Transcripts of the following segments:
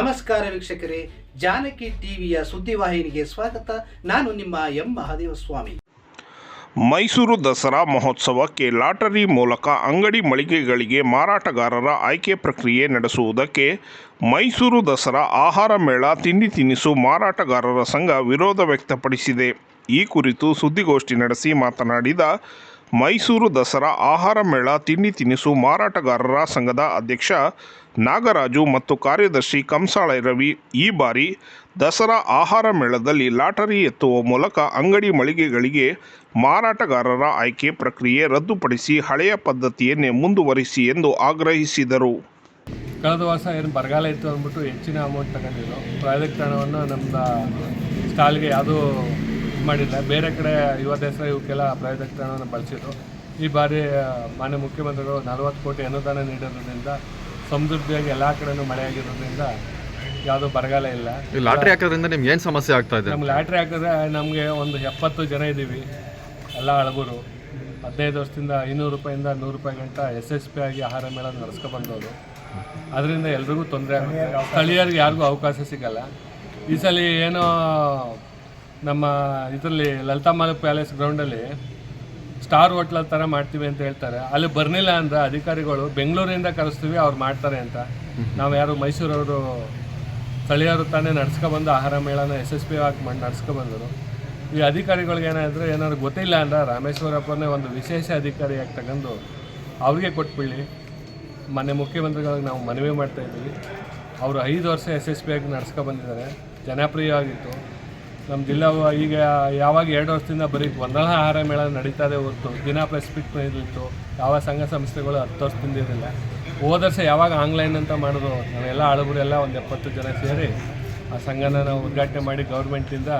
ನಮಸ್ಕಾರ ವೀಕ್ಷಕರೇ, ಜಾನಕಿ ಟಿವಿಯ ಸುದ್ದಿವಾಹಿನಿಗೆ ಸ್ವಾಗತ. ನಾನು ನಿಮ್ಮ ಎಂ. ಮಹಾದೇವ ಸ್ವಾಮಿ ಮೈಸೂರು ದಸರಾ ಮಹೋತ್ಸವಕ್ಕೆ ಲಾಟರಿ ಮೂಲಕ ಅಂಗಡಿ ಮಳಿಗೆಗಳಿಗೆ ಮಾರಾಟಗಾರರ ಆಯ್ಕೆ ಪ್ರಕ್ರಿಯೆ ನಡೆಸುವುದಕ್ಕೆ ಮೈಸೂರು ದಸರಾ ಆಹಾರ ಮೇಳ ತಿಂಡಿ ತಿನಿಸು ಮಾರಾಟಗಾರರ ಸಂಘ ವಿರೋಧ ವ್ಯಕ್ತಪಡಿಸಿದೆ. ಈ ಕುರಿತು ಸುದ್ದಿಗೋಷ್ಠಿ ನಡೆಸಿ ಮಾತನಾಡಿದ ಮೈಸೂರು ದಸರಾ ಆಹಾರ ಮೇಳ ತಿಂಡಿ ತಿನಿಸು ಮಾರಾಟಗಾರರ ಸಂಘದ ಅಧ್ಯಕ್ಷ ನಾಗರಾಜು ಮತ್ತು ಕಾರ್ಯದರ್ಶಿ ಕಂಸಾಳೆ ರವಿ ಈ ಬಾರಿ ದಸರಾ ಆಹಾರ ಮೇಳದಲ್ಲಿ ಲಾಟರಿ ಎತ್ತುವ ಮೂಲಕ ಅಂಗಡಿ ಮಳಿಗೆಗಳಿಗೆ ಮಾರಾಟಗಾರರ ಆಯ್ಕೆ ಪ್ರಕ್ರಿಯೆ ರದ್ದುಪಡಿಸಿ ಹಳೆಯ ಪದ್ಧತಿಯನ್ನೇ ಮುಂದುವರಿಸಿ ಎಂದು ಆಗ್ರಹಿಸಿದರು. ಕಳೆದ ವರ್ಷ ಏನು ಬರಗಾಲ ಇತ್ತು ಅಂದ್ಬಿಟ್ಟು ಹೆಚ್ಚಿನ ಅಮೌಂಟ್ ತಗೊಂಡಿದ್ರು. ಪ್ರಾಜೆಕ್ಟ್ ಹಣವನ್ನು ನಮ್ಮ ಸ್ಟಾಲ್ಗೆ ಯಾವುದೂ ಮಾಡಿಲ್ಲ. ಬೇರೆ ಕಡೆ ಯುವ ದಸರಾ ಇವಕ್ಕೆಲ್ಲ ಪ್ರಾಜೆಕ್ಟ್ ಹಣವನ್ನು ಬಳಸಿದ್ರು. ಈ ಬಾರಿ ಮಾನ್ಯ ಮುಖ್ಯಮಂತ್ರಿಗಳು ನಲವತ್ತು ಕೋಟಿ ಅನುದಾನ ನೀಡಿರೋದ್ರಿಂದ ಸಮೃದ್ಧಿಯಾಗಿ ಎಲ್ಲ ಕಡೆನೂ ಮಳೆಯಾಗಿರೋದ್ರಿಂದ ಯಾವುದೂ ಬರಗಾಲ ಇಲ್ಲ. ಈ ಲಾಟ್ರಿ ಹಾಕೋದ್ರಿಂದ ನಿಮ್ಗೆ ಏನು ಸಮಸ್ಯೆ ಆಗ್ತಾ ಇದೆ? ನಮ್ಗೆ ಲಾಟ್ರಿ ಹಾಕಿದ್ರೆ ನಮಗೆ ಒಂದು ಎಪ್ಪತ್ತು ಜನ ಇದ್ದೀವಿ ಎಲ್ಲ ಹಳಬರು. ಹದಿನೈದು ವರ್ಷದಿಂದ ಐನೂರು ರೂಪಾಯಿಂದ ನೂರು ರೂಪಾಯಿ ಗಂಟ ಎಸ್ ಎಸ್ ಪಿ ಆಗಿ ಆಹಾರ ಮೇಳ ನಡೆಸ್ಕೊಬಂದವರು. ಅದರಿಂದ ಎಲ್ರಿಗೂ ತೊಂದರೆ ಆಗುತ್ತೆ. ಸ್ಥಳೀಯರಿಗೆ ಯಾರಿಗೂ ಅವಕಾಶ ಸಿಗಲ್ಲ. ಈ ಸಲ ಏನೋ ನಮ್ಮ ಇದರಲ್ಲಿ ಲಲಿತಾ ಮಾಲಕ್ ಪ್ಯಾಲೇಸ್ ಗ್ರೌಂಡಲ್ಲಿ ಸ್ಟಾರ್ ಹೋಟ್ಲ ಥರ ಮಾಡ್ತೀವಿ ಅಂತ ಹೇಳ್ತಾರೆ. ಅಲ್ಲಿ ಬರ್ನಿಲ್ಲ ಅಂದ್ರೆ ಅಧಿಕಾರಿಗಳು ಬೆಂಗಳೂರಿಂದ ಕರೆಸ್ತೀವಿ, ಅವ್ರು ಮಾಡ್ತಾರೆ ಅಂತ. ನಾವು ಯಾರು ಮೈಸೂರವರು ಸ್ಥಳೀಯರು ತಾನೇ ನಡ್ಸ್ಕೊಬಂದು ಆಹಾರ ಮೇಳನ ಆಗಿ ಮಾಡಿ, ನಡ್ಸ್ಕೊಬಂದರು. ಈ ಅಧಿಕಾರಿಗಳಿಗೆ ಏನಾದರೂ, ಏನಾದ್ರು ಗೊತ್ತಿಲ್ಲ ಅಂದ್ರೆ ರಾಮೇಶ್ವರಪ್ಪನೇ ಒಂದು ವಿಶೇಷ ಅಧಿಕಾರಿಯಾಗಿ ತಗೊಂಡು ಅವ್ರಿಗೆ ಕೊಟ್ಬಿಡಿ. ಮನೆ ಮುಖ್ಯಮಂತ್ರಿಗಳಿಗೆ ನಾವು ಮನವಿ ಮಾಡ್ತಾ ಇದ್ವಿ ಅವರು ಐದು ವರ್ಷ ಆಗಿ ನಡ್ಸ್ಕೊಬಂದಿದ್ದಾರೆ. ಜನಪ್ರಿಯವಾಗಿತ್ತು. ನಮ್ಮ ಜಿಲ್ಲಾ ಈಗ ಯಾವಾಗ ಎರಡು ವರ್ಷದಿಂದ ಬರೀ ಒಂದಳ ಆಹಾರ ಮೇಳ ನಡೀತಾ ಇದೆ ಹೊರತು ದಿನ ಪ್ರೆಸ್ ಇರಲಿತ್ತು ಯಾವ ಸಂಘ ಸಂಸ್ಥೆಗಳು ಹತ್ತು ವರ್ಷದಿಂದ ಇರಲಿಲ್ಲ ಹೋದ ವರ್ಷ ಯಾವಾಗ ಆನ್ಲೈನ್ ಅಂತ ಮಾಡಿದ್ರು ನಾವೆಲ್ಲ ಹಳಬರೆಲ್ಲ ಒಂದು ಎಪ್ಪತ್ತು ಜನ ಸೇರಿ ಆ ಸಂಘನ ನಾವು ಉದ್ಘಾಟನೆ ಮಾಡಿ ಗೌರ್ಮೆಂಟಿಂದ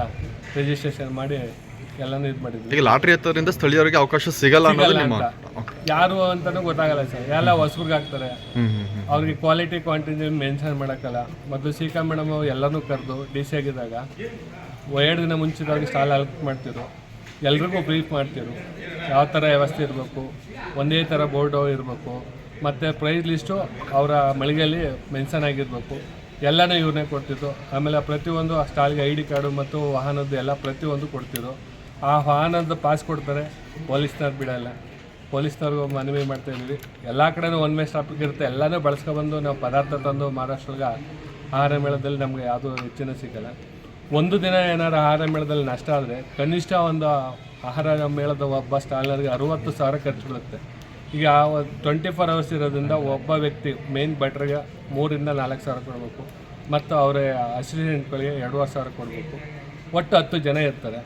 ರಿಜಿಸ್ಟ್ರೇಷನ್ ಮಾಡಿ ಎಲ್ಲನೂ ಇದು ಮಾಡಿದ್ವಿ. ಈಗ ಲಾಟ್ರಿ ಎತ್ತೋದ್ರಿಂದ ಸ್ಥಳೀಯರಿಗೆ ಅವಕಾಶ ಸಿಗಲ್ಲ ಅನ್ನೋದು ನಿಮ್ಮ ಯಾರು ಅಂತಾನೂ ಗೊತ್ತಾಗಲ್ಲ ಸರ್. ಎಲ್ಲ ಹೊಸಬ್ರಿಗೆ ಹಾಕ್ತಾರೆ. ಅವ್ರಿಗೆ ಕ್ವಾಲಿಟಿ ಕ್ವಾಂಟಿಟಿ ಮೆನ್ಷನ್ ಮಾಡೋಕ್ಕಲ್ಲ. ಮತ್ತು ಶ್ರೀಕಾ ಮೇಡಮ್ ಎಲ್ಲನೂ ಕರೆದು ಡಿ ಸಿ ಆಗಿದ್ದಾಗ ಎರಡು ದಿನ ಮುಂಚಿತವಾಗಿ ಸ್ಟಾಲ್ ಅಲರ್ಟ್ ಮಾಡ್ತಿದ್ರು. ಎಲ್ರಿಗೂ ಬ್ರೀಫ್ ಮಾಡ್ತಿದ್ರು. ಯಾವ ಥರ ವ್ಯವಸ್ಥೆ ಇರಬೇಕು, ಒಂದೇ ಥರ ಬೋರ್ಡು ಇರಬೇಕು, ಮತ್ತು ಪ್ರೈಸ್ ಲಿಸ್ಟು ಅವರ ಮಳಿಗೆಯಲ್ಲಿ ಮೆನ್ಷನ್ ಆಗಿರಬೇಕು. ಎಲ್ಲನೂ ಇವ್ರನ್ನೇ ಕೊಡ್ತಿದ್ರು. ಆಮೇಲೆ ಪ್ರತಿಯೊಂದು ಆ ಸ್ಟಾಲ್ಗೆ ಐ ಡಿ ಕಾರ್ಡು ಮತ್ತು ವಾಹನದ್ದು ಎಲ್ಲ ಪ್ರತಿಯೊಂದು ಕೊಡ್ತಿದ್ರು. ಆ ವಾಹನದ ಪಾಸ್ ಕೊಡ್ತಾರೆ, ಪೊಲೀಸ್ನವ್ರು ಬಿಡಲ್ಲ. ಪೊಲೀಸ್ನವ್ರಿಗೂ ಮನವಿ ಮಾಡ್ತಾ ಇದ್ದೀವಿ. ಎಲ್ಲ ಕಡೆನೂ ಒನ್ ವೇ ಸ್ಟಾಪಿಗೆ ಇರುತ್ತೆ. ಎಲ್ಲನೂ ಬಳಸ್ಕೊಬಂದು ನಾವು ಪದಾರ್ಥ ತಂದು ಮಹಾರಾಷ್ಟ್ರಗೆ ಆಹಾರ ಮೇಳದಲ್ಲಿ ನಮಗೆ ಯಾವುದೂ ಹೆಚ್ಚಿನ ಸಿಗಲ್ಲ. ಒಂದು ದಿನ ಏನಾರು ಆಹಾರ ಮೇಳದಲ್ಲಿ ನಷ್ಟ ಆದರೆ ಕನಿಷ್ಠ ಒಂದು ಆಹಾರ ಮೇಳದ ಒಬ್ಬ ಸ್ಟಾಲರ್ಗೆ ಅರುವತ್ತು ಸಾವಿರ ಖರ್ಚು ಬೀಳುತ್ತೆ. ಈಗ ಟ್ವೆಂಟಿ ಫೋರ್ ಅವರ್ಸ್ ಇರೋದ್ರಿಂದ ಒಬ್ಬ ವ್ಯಕ್ತಿ ಮೇನ್ ಬೆಟ್ರಿಗೆ ಮೂರಿಂದ ನಾಲ್ಕು ಸಾವಿರ ಕೊಡಬೇಕು. ಮತ್ತು ಅವರ ಅಸಿಸ್ಟೆಂಟ್ಗಳಿಗೆ ಎರಡೂವರೆ ಸಾವಿರ ಕೊಡಬೇಕು. ಒಟ್ಟು ಹತ್ತು ಜನ ಇರ್ತಾರೆ.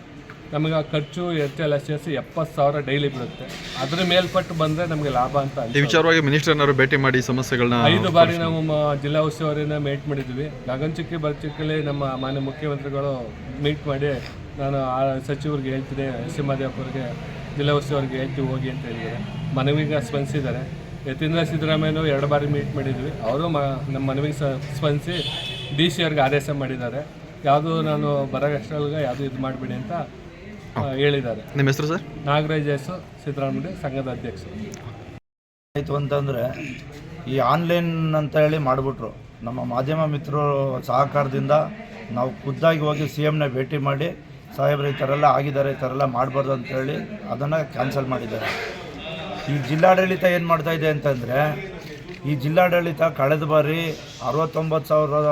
ನಮಗೆ ಆ ಖರ್ಚು ಎಸ್ ಸೇರಿಸಿ ಎಪ್ಪತ್ತು ಸಾವಿರ ಡೈಲಿ ಬೀಳುತ್ತೆ ಅದ್ರ ಮೇಲ್ಪಟ್ಟು ಬಂದರೆ ನಮಗೆ ಲಾಭ ಅಂತ ಈ. ವಿಚಾರವಾಗಿ ಮಿನಿಸ್ಟರ್ನವರು ಭೇಟಿ ಮಾಡಿ ಸಮಸ್ಯೆಗಳನ್ನ ಐದು ಬಾರಿ ನಾವು ಜಿಲ್ಲಾ ಉಸ್ತುವಾರಿನ ಮೀಟ್ ಮಾಡಿದ್ವಿ. ಗಗನಚುಕ್ಕಿ ಬರಚುಕ್ಕಲ್ಲಿ ನಮ್ಮ ಮಾನ್ಯ ಮುಖ್ಯಮಂತ್ರಿಗಳು ಮೀಟ್ ಮಾಡಿ ನಾನು ಆ ಸಚಿವರಿಗೆ ಹೇಳ್ತೀನಿ ಸಿಂಹದೇವಪ್ಪರಿಗೆ ಜಿಲ್ಲಾ ಉಸ್ತುವಾರಿಗೆ ಹೇಳ್ತೀವಿ ಹೋಗಿ ಅಂತ ಹೇಳಿದ್ದಾರೆ. ಮನವಿಗೆ ಸ್ಪಂದಿಸಿದ್ದಾರೆ. ಯತೀಂದ್ರ ಸಿದ್ದರಾಮಯ್ಯನವರು ಎರಡು ಬಾರಿ ಮೀಟ್ ಮಾಡಿದ್ವಿ. ಅವರು ಮ ನಮ್ಮ ಮನವಿಗೆ ಸ ಸ್ಪಂದಿಸಿ ಡಿ ಸಿ ಅವ್ರಿಗೆ ಆದೇಶ ಮಾಡಿದ್ದಾರೆ. ಯಾವುದು ನಾನು ಬರೋಷ್ಟೊಳಗೆ ಯಾವುದು ಇದು ಮಾಡಬೇಡಿ ಅಂತ ಹೇಳಿದ್ದಾರೆ. ನಿಮ್ಮ ಹೆಸರು ಸರ್? ನಾಗರಾಜ್ ಎಸ್ ಸಿದ್ದರಾಮಯ್ಯ ಸಂಘದ ಅಧ್ಯಕ್ಷರು. ಆಯಿತು ಅಂತಂದರೆ ಈ ಆನ್ಲೈನ್ ಅಂತ ಹೇಳಿ ಮಾಡಿಬಿಟ್ರು. ನಮ್ಮ ಮಾಧ್ಯಮ ಮಿತ್ರರು ಸಹಕಾರದಿಂದ ನಾವು ಖುದ್ದಾಗಿ ಹೋಗಿ ಸಿ ಎಮ್ನ ಭೇಟಿ ಮಾಡಿ ಸಾಹೇಬ್ರು ಈ ಥರ ಎಲ್ಲ ಆಗಿದ್ದಾರೆ ಈ ಥರ ಎಲ್ಲ ಮಾಡಬಾರ್ದು ಅಂತೇಳಿ ಅದನ್ನು ಕ್ಯಾನ್ಸಲ್ ಮಾಡಿದ್ದಾರೆ. ಈ ಜಿಲ್ಲಾಡಳಿತ ಏನು ಮಾಡ್ತಾಯಿದೆ ಇದೆ ಅಂತಂದರೆ ಈ ಜಿಲ್ಲಾಡಳಿತ ಕಳೆದ ಬಾರಿ ಅರವತ್ತೊಂಬತ್ತು ಸಾವಿರದ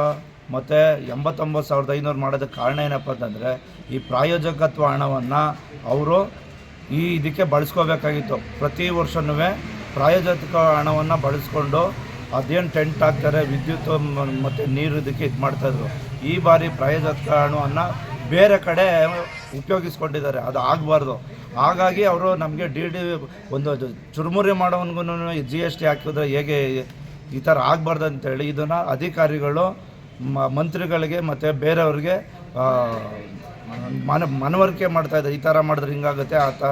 ಮತ್ತು ಎಂಬತ್ತೊಂಬತ್ತು ಸಾವಿರದ ಐನೂರು ಮಾಡೋದಕ್ಕೆ ಕಾರಣ ಏನಪ್ಪ ಅಂತಂದರೆ, ಈ ಪ್ರಾಯೋಜಕತ್ವ ಹಣವನ್ನು ಅವರು ಈ ಇದಕ್ಕೆ ಬಳಸ್ಕೋಬೇಕಾಗಿತ್ತು. ಪ್ರತಿ ವರ್ಷನೂ ಪ್ರಾಯೋಜಕ ಹಣವನ್ನು ಬಳಸ್ಕೊಂಡು ಅದೇನು ಟೆಂಟ್ ಹಾಕ್ತಾರೆ, ವಿದ್ಯುತ್ ಮತ್ತು ನೀರು ಇದಕ್ಕೆ ಇದು ಮಾಡ್ತಾಯಿದ್ರು ಈ ಬಾರಿ ಪ್ರಾಯೋಜಕ ಹಣವನ್ನು ಬೇರೆ ಕಡೆ ಉಪಯೋಗಿಸ್ಕೊಂಡಿದ್ದಾರೆ. ಅದು ಆಗಬಾರ್ದು. ಹಾಗಾಗಿ ಅವರು ನಮಗೆ ಡಿ ಡಿ ಒಂದು ಚುರುಮುರಿ ಮಾಡೋವನ್ಗೂ ಜಿ ಎಸ್ ಟಿ ಹಾಕಿದ್ರೆ ಹೇಗೆ ಈ ಥರ ಆಗಬಾರ್ದು ಅಂತೇಳಿ ಇದನ್ನು ಅಧಿಕಾರಿಗಳು ಮಂತ್ರಿಗಳಿಗೆ ಮತ್ತು ಬೇರೆಯವ್ರಿಗೆ ಮನ ಮನವರಿಕೆ ಮಾಡ್ತಾ ಇದ್ದಾರೆ. ಈ ಥರ ಮಾಡಿದ್ರೆ ಹಿಂಗಾಗುತ್ತೆ. ಆ ತ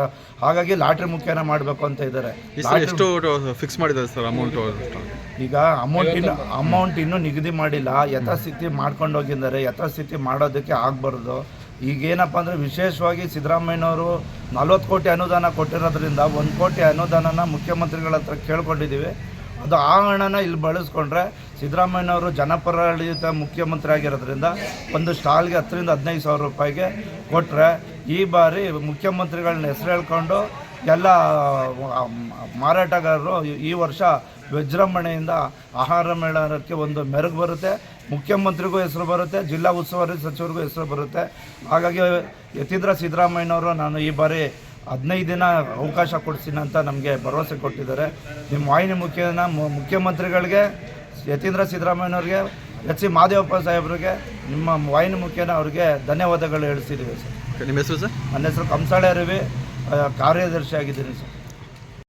ಹಾಗಾಗಿ ಲಾಟ್ರಿ ಮುಖ್ಯನ ಮಾಡಬೇಕು ಅಂತ ಇದ್ದಾರೆ. ಎಷ್ಟು ಫಿಕ್ಸ್ ಮಾಡಿದ್ದಾರೆ ಸರ್ ಅಮೌಂಟ್ ಈಗ ಅಮೌಂಟ್ ಇನ್ನು ಅಮೌಂಟ್ ಇನ್ನೂ ನಿಗದಿ ಮಾಡಿಲ್ಲ. ಯಥಾಸ್ಥಿತಿ ಮಾಡ್ಕೊಂಡು ಹೋಗಿದ್ದಾರೆ. ಯಥಾಸ್ಥಿತಿ ಮಾಡೋದಕ್ಕೆ ಆಗಬಾರ್ದು. ಈಗೇನಪ್ಪ ಅಂದರೆ ವಿಶೇಷವಾಗಿ ಸಿದ್ದರಾಮಯ್ಯನವರು ನಲ್ವತ್ತು ಕೋಟಿ ಅನುದಾನ ಕೊಟ್ಟಿರೋದ್ರಿಂದ ಒಂದು ಕೋಟಿ ಅನುದಾನನ ಮುಖ್ಯಮಂತ್ರಿಗಳ ಹತ್ರ ಕೇಳ್ಕೊಂಡಿದ್ದೀವಿ. ಅದು ಆ ಹಣನ ಇಲ್ಲಿ ಬಳಸ್ಕೊಂಡ್ರೆ ಸಿದ್ದರಾಮಯ್ಯನವರು ಜನಪರಾಳಿತ ಮುಖ್ಯಮಂತ್ರಿ ಆಗಿರೋದ್ರಿಂದ ಒಂದು ಸ್ಟಾಲ್ಗೆ ಹತ್ತರಿಂದ ಹದಿನೈದು ಸಾವಿರ ರೂಪಾಯಿಗೆ ಕೊಟ್ಟರೆ ಈ ಬಾರಿ ಮುಖ್ಯಮಂತ್ರಿಗಳನ್ನ ಹೆಸರು ಹೇಳ್ಕೊಂಡು ಎಲ್ಲ ಮಾರಾಟಗಾರರು ಈ- ಈ ವರ್ಷ ವಿಜೃಂಭಣೆಯಿಂದ ಆಹಾರ ಮೇಳಕ್ಕೆ ಒಂದು ಮೆರುಗು ಬರುತ್ತೆ. ಮುಖ್ಯಮಂತ್ರಿಗೂ ಹೆಸರು ಬರುತ್ತೆ, ಜಿಲ್ಲಾ ಉಸ್ತುವಾರಿ ಸಚಿವರಿಗೂ ಹೆಸರು ಬರುತ್ತೆ. ಹಾಗಾಗಿ ಯತೀಂದ್ರ ಸಿದ್ದರಾಮಯ್ಯನವರು ನಾನು ಈ ಬಾರಿ ಹದಿನೈದು ದಿನ ಅವಕಾಶ ಕೊಡ್ತೀನಿ ಅಂತ ನಮಗೆ ಭರವಸೆ ಕೊಟ್ಟಿದ್ದಾರೆ. ನಿಮ್ಮ ವಾಹಿನಿ ಮುಖ್ಯನ ಮು- ಮುಖ್ಯಮಂತ್ರಿಗಳಿಗೆ ಯತೀಂದ್ರ ಸಿದ್ದರಾಮಯ್ಯನವ್ರಿಗೆ ಎಚ್ ಸಿ ಮಾದೇವಪ್ಪ ಸಾಹೇಬ್ರಿಗೆ ನಿಮ್ಮ ವಾಹಿನಿ ಮುಖ್ಯನ ಅವರಿಗೆ ಧನ್ಯವಾದಗಳು ಹೇಳ್ತಿದ್ದೀವಿ ಸರ್. ನಿಮ್ಮ ಹೆಸರು ಸರ್? ನನ್ನ ಹೆಸರು ಕಂಸಾಳೆ ರವಿ ಕಾರ್ಯದರ್ಶಿ ಆಗಿದ್ದೀನಿ ಸರ್.